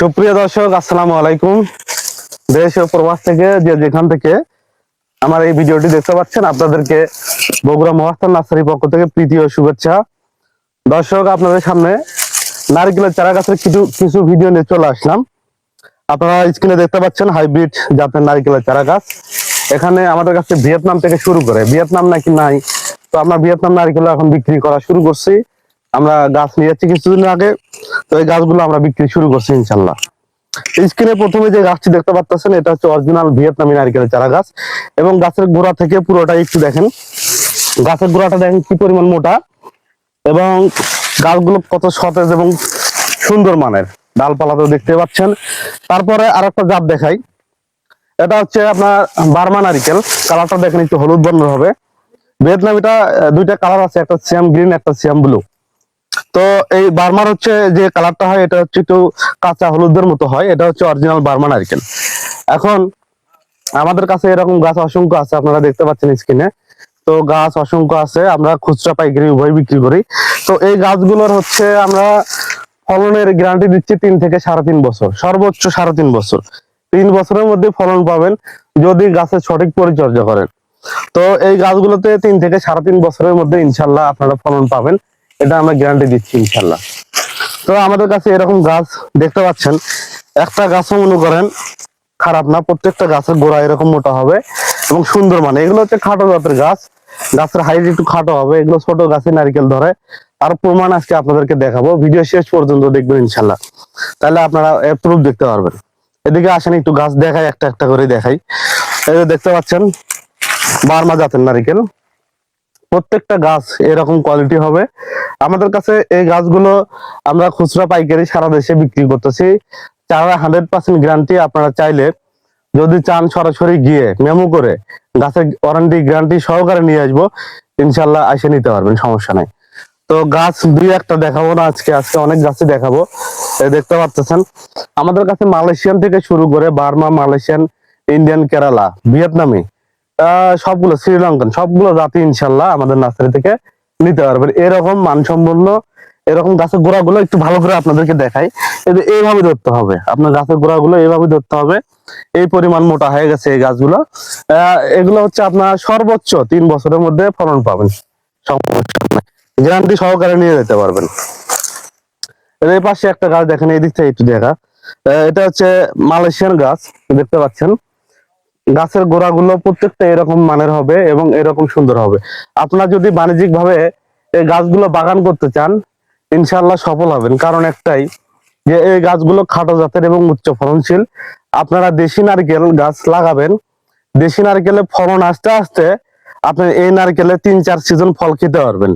সুপ্রিয় দর্শক, আসসালামু আলাইকুম। দেশ ও প্রবাস থেকে যে যেখান থেকে আমার এই ভিডিওটি দেখতে পাচ্ছেন, আপনাদেরকে বগুড়া মহাস্থান নার্সারি পক্ষ থেকে প্রীতি ও শুভেচ্ছা। দর্শক, আপনাদের সামনে নারকেলের চারা গাছের কিছু কিছু ভিডিও নিয়ে চলে আসলাম। আপনারা স্ক্রিনে দেখতে পাচ্ছেন হাইব্রিড জাতের নারকেলের চারা গাছ। এখানে আমাদের কাছে ভিয়েতনাম থেকে শুরু করে, ভিয়েতনাম নাকি নাই? তো আমরা ভিয়েতনাম নারকেল এখন বিক্রি করা শুরু করছি। আমরা গাছ নিয়ে যাচ্ছি কিছুদিন আগে, তো এই গাছগুলো আমরা বিক্রি শুরু করছি ইনশাল্লাহ। স্ক্রিনে প্রথমে যে গাছটি দেখতে পাচ্ছেন এটা হচ্ছে অরিজিনাল ভিয়েতনামি নারকেলের চারা গাছ এবং গাছের গোড়া থেকে পুরোটা একটু দেখেন। গাছের গোড়াটা দেখেন কি পরিমাণ মোটা এবং গাছগুলো কত সতেজ এবং সুন্দর মানের। ডালপালাতেও দেখতে পাচ্ছেন। তারপরে আর একটা জাত দেখাই। এটা হচ্ছে আপনার বার্মা নারিকেল। কালারটা দেখেন একটু হলুদ বর্ণের হবে। ভিয়েতনামিটা দুইটা কালার আছে, একটা সিয়াম গ্রিন, একটা সিয়াম ব্লু। তো এই বার্মার হচ্ছে যে কালারটা হয়, এটা হচ্ছে একটু কাঁচা হলুদের মতো হয়, এটা হচ্ছে অরিজিনাল বার্মা নারকেল এখন আমাদের কাছে এরকম গাছ অসংখ্য আছে, আপনারা দেখতে পাচ্ছেন স্ক্রিনে। তো গাছ অসংখ্য আছে, আমরা খুচরা পাইকারি উভয় বিক্রি করি। তো এই গাছগুলোর হচ্ছে আমরা ফলনের গ্যারান্টি দিচ্ছি তিন থেকে সাড়ে তিন বছর, সর্বোচ্চ সাড়ে তিন বছর। তিন বছরের মধ্যে ফলন পাবেন যদি গাছের সঠিক পরিচর্যা করেন। তো এই গাছগুলোতে তিন থেকে সাড়ে তিন বছরের মধ্যে ইনশাল্লাহ আপনারা ফলন পাবেন। এটা আমরা গ্যারান্টি দিচ্ছি ইনশাল্লাহ। তো আমাদের কাছে এরকম গাছ দেখতে পাচ্ছেন, একটা গাছও মনে করেন খারাপ না, প্রত্যেকটা গাছের গোড়া এরকম মোটা হবে এবং সুন্দর মানে। এগুলো হচ্ছে খাটো জাতের গাছ, গাছের হাইট একটু খাটো হবে, এগুলো ছোট গাছে নারকেল ধরে। আর প্রমাণ আজকে আপনাদেরকে দেখাবো, ভিডিও শেষ পর্যন্ত দেখবেন ইনশাল্লাহ। তাহলে আপনারা প্রুফ দেখতে পারবেন। এদিকে আসেন, একটু গাছ দেখাই, একটা একটা করে দেখাই। দেখতে পাচ্ছেন, বার্মা জাতের নারিকেল। প্রত্যেকটা গাছ এরকম কোয়ালিটি হবে। আমাদের কাছে এই গাছগুলো আমরা খুচরা পাইকারি সারা দেশে বিক্রি করতেছি। চারা হান্ড্রেড পার্সেন্ট গ্যারান্টি আপনারা চাইলে যদি চান সরাসরি গিয়ে মেমো করে গাছের ওয়ারেন্টি গ্যারান্টি সহকারে নিয়ে আসব ইনশাল্লাহ এসে নিতে পারবেন, সমস্যা নাই। তো গাছ দুই একটা দেখাবো না, আজকে আজকে অনেক গাছই দেখাবো। দেখতে পাচ্ছেন আমাদের কাছে মালয়েশিয়ান থেকে শুরু করে বার্মা মালয়েশিয়ান ইন্ডিয়ান কেরালা ভিয়েতনামি সবগুলো শ্রীলঙ্কান, সবগুলো জাতি ইনশাল্লাহ আমাদের নার্সারি থেকে নিতে পারবেন। এরকম মানসম্পন্ন, এরকম গাছের গোড়াগুলো একটু ভালো করে আপনাদেরকে দেখাই। এইভাবে ধরতে হবে। আপনার গাছের গোড়াগুলো এইভাবে ধরতে হবে। এই পরিমাণ মোটা হয়ে গেছে এই গাছগুলো। এগুলো হচ্ছে আপনার সর্বোচ্চ তিন বছরের মধ্যে ফলন পাবেন। গ্যারান্টি সহকারে নিয়ে যেতে পারবেন। এই পাশে একটা গাছ দেখেন, এই দিক থেকে একটু দেখা। এটা হচ্ছে মালয়েশিয়ান গাছ, দেখতে পাচ্ছেন। গাছের গোড়াগুলো প্রত্যেকটা এরকম মানের হবে এবং এরকম সুন্দর হবে। আপনারা যদি বাণিজ্যিক ভাবে এই গাছগুলো বাগান করতে চান ইনশাল্লাহ সফল হবেন। কারণ একটাই যে এই গাছগুলো খাটো জাতের এবং উচ্চ ফলনশীল। আপনারা দেশি নারকেল গাছ লাগাবেন। দেশি নারকেলে ফলন আস্তে আস্তে আপনি এই নারকেলে তিন চার সিজন ফল খেতে পারবেন।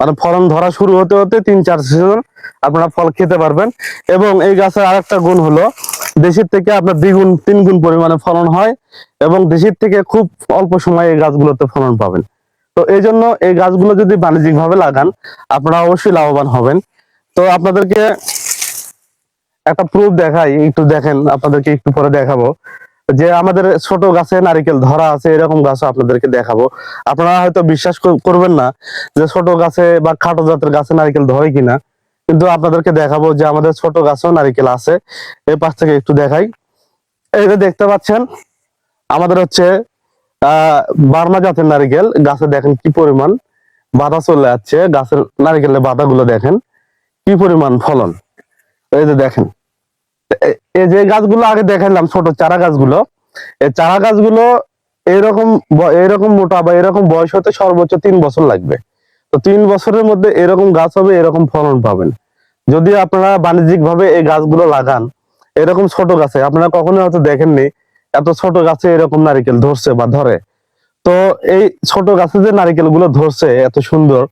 মানে ফলন ধরা শুরু হতে হতে তিন, চার সিজন আপনারা ফল খেতে পারবেন। এবং এই গাছের আরেকটা গুণ হলো, দেশের থেকে আপনার দ্বিগুণ তিন গুণ পরিমাণে ফলন হয় এবং দেশের থেকে খুব অল্প সময়ে এই গাছগুলোতে ফলন পাবেন। তো এই জন্য এই গাছগুলো যদি বাণিজ্যিক ভাবে লাগান, আপনারা অবশ্যই লাভবান হবেন। তো আপনাদেরকে একটা প্রুফ দেখাই, একটু দেখেন, আপনাদেরকে একটু পরে দেখাবো। যে আমাদের ছোট গাছে নারিকেল ধরা আছে, এরকম গাছও আপনাদেরকে দেখাবো। আপনারা হয়তো বিশ্বাস করবেন না যে ছোট গাছে বা খাটো জাতের গাছে নারিকেল ধরে কিনা, কিন্তু আপনাদেরকে দেখাবো যে আমাদের ছোট গাছেও নারিকেল আছে। এই পাশ থেকে একটু দেখাই। এই যে দেখতে পাচ্ছেন, আমাদের হচ্ছে আহ বার্মা জাতের নারিকেল। গাছে দেখেন কি পরিমাণ বাধা চলে যাচ্ছে গাছের নারিকেলের বাধাগুলো দেখেন, কি পরিমাণ ফলন। এই যে দেখেন এই যে গাছগুলো আগে দেখালাম ছোট চারা গাছগুলো এই চারা গাছগুলো এরকম এরকম মোটা বা এরকম বয়স হতে সর্বোচ্চ তিন বছর লাগবে। তো তিন বছরের মধ্যে এরকম গাছ হবে, এরকম ফলন পাবেন। যদি আপনারা বাণিজ্যিক ভাবে এই গাছগুলো লাগান, এরকম ছোট গাছে, আপনারা কখনো হয়তো দেখেননি, এত ছোট গাছে এরকম নারিকেল ধরছে বা ধরে। তো এই ছোট গাছে যে নারিকেলগুলো ধরছে, এত সুন্দর,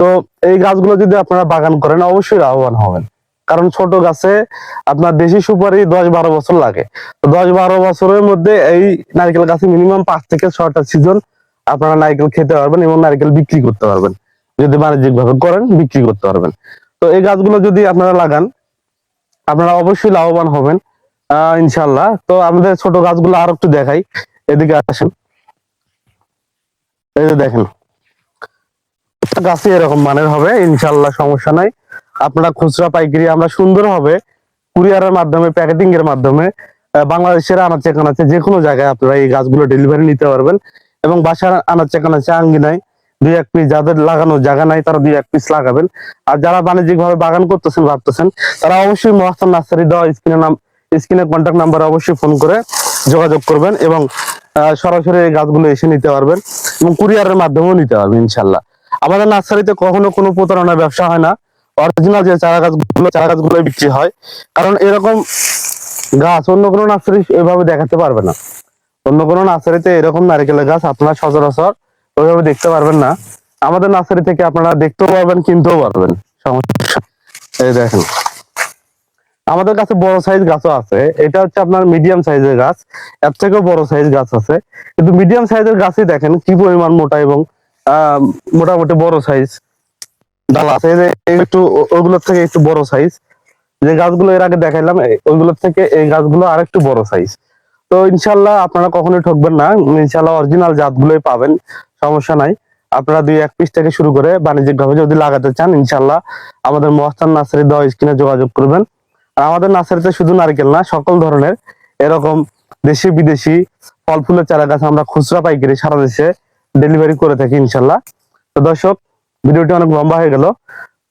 তো এই গাছগুলো যদি আপনারা বাগান করেন, অবশ্যই লাভবান হবেন। কারণ ছোট গাছে আপনার দেশি সুপারি দশ বারো বছর লাগে। তো দশ বারো বছরের মধ্যে এই নারকেল গাছে মিনিমাম পাঁচ থেকে ছয়টা সিজন আপনারা নারকেল খেতে পারবেন এবং নারকেল বিক্রি করতে পারবেন। যদি বাণিজ্যিক ভাবে করেন, বিক্রি করতে পারবেন। তো এই গাছগুলো যদি আপনারা লাগান, আপনারা অবশ্যই লাভবান হবেন। আহ ইনশাল্লাহ তো আমাদের ছোট গাছগুলো আর একটু দেখাই। এদিকে আসেন। এই যে দেখেন। গাছে এরকম মানের হবে ইনশাল্লাহ সমস্যা নাই। আপনারা খুচরা পাইকারি আমরা সুন্দর হবে কুরিয়ারের মাধ্যমে প্যাকেটিং এর মাধ্যমে বাংলাদেশের আনাচে কানাচে যে কোনো জায়গায় আপনারা এই গাছগুলো ডেলিভারি নিতে পারবেন এবং বাসার আনাচে কানাচে আঙ্গিনায় দুই এক পিস যাদের লাগানোর জায়গা নাই তারা দুই এক পিস লাগাবেন। আর যারা বাণিজ্যিক ভাবে বাগান করতেছেন, ভাবতেছেন, তারা অবশ্যই মহাস্তান নার্সারি দেওয়া স্ক্রিনে নাম স্ক্রিনে কন্ট্যাক্ট নাম্বারে অবশ্যই ফোন করে যোগাযোগ করবেন এবং সরাসরি এই গাছগুলো এসে নিতে পারবেন এবং কুরিয়ারের মাধ্যমেও নিতে পারবেন ইনশাল্লাহ। আমাদের নার্সারিতে কখনো কোনো প্রতারণার ব্যবসা হয় না। অরিজিনাল যে চারা গাছগুলো চারা গাছগুলো বিক্রি হয়। কারণ এরকম গাছ অন্য কোনো নার্সারি এভাবে দেখাতে পারবে না। অন্য কোনো নার্সারিতে এরকম নারকেলের গাছ আপনারা সচরাচর ওইভাবে দেখতে পারবেন না। আমাদের নার্সারি থেকে আপনারা দেখতেও পারবেন, কিনতেও পারবেন। সমস্যা। এই দেখেন। আমাদের কাছে বড় সাইজ গাছও আছে। এটা হচ্ছে আপনার মিডিয়াম সাইজের গাছ। এর থেকেও বড় সাইজ গাছ আছে। কিন্তু মিডিয়াম সাইজের গাছই দেখেন কি পরিমাণ মোটা এবং মোটামুটি বড় সাইজ ডাল আছে যে একটু ও- ওগুলোর থেকে একটু বড় সাইজ যে গাছগুলো এর আগে দেখাইলাম ওইগুলোর থেকে এই গাছগুলো আর একটু বড় সাইজ তো ইনশাল্লাহ আপনারা কখনোই ঠকবেন না, ইনশাল্লাহ অরিজিনাল জাতগুলোই পাবেন, সমস্যা নাই। আপনারা দুই এক পিস থেকে শুরু করে বাণিজ্যিক ভাবে যদি লাগাতে চান, ইনশাল্লাহ আমাদের মহাস্তান নার্সারি দেওয়া স্ক্রিনে যোগাযোগ করবেন। আর আমাদের নার্সারিতে শুধু নারকেল না, সকল ধরনের এরকম দেশি বিদেশি ফল ফুলের চারা গাছ আমরা খুচরা পাইকারি সারা দেশে ডেলিভারি করে থাকি ইনশাল্লাহ। তো দর্শক ভিডিওটি অনেক লম্বা হয়ে গেল।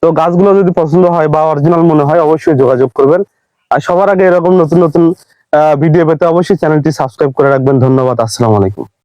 তো গাছগুলো যদি পছন্দ হয় বা অরিজিনাল মনে হয়, অবশ্যই যোগাযোগ করবেন। আর সবার আগে এরকম নতুন নতুন ভিডিও পেতে অবশ্যই চ্যানেলটি সাবস্ক্রাইব করে রাখবেন। ধন্যবাদ, আসসালামু আলাইকুম।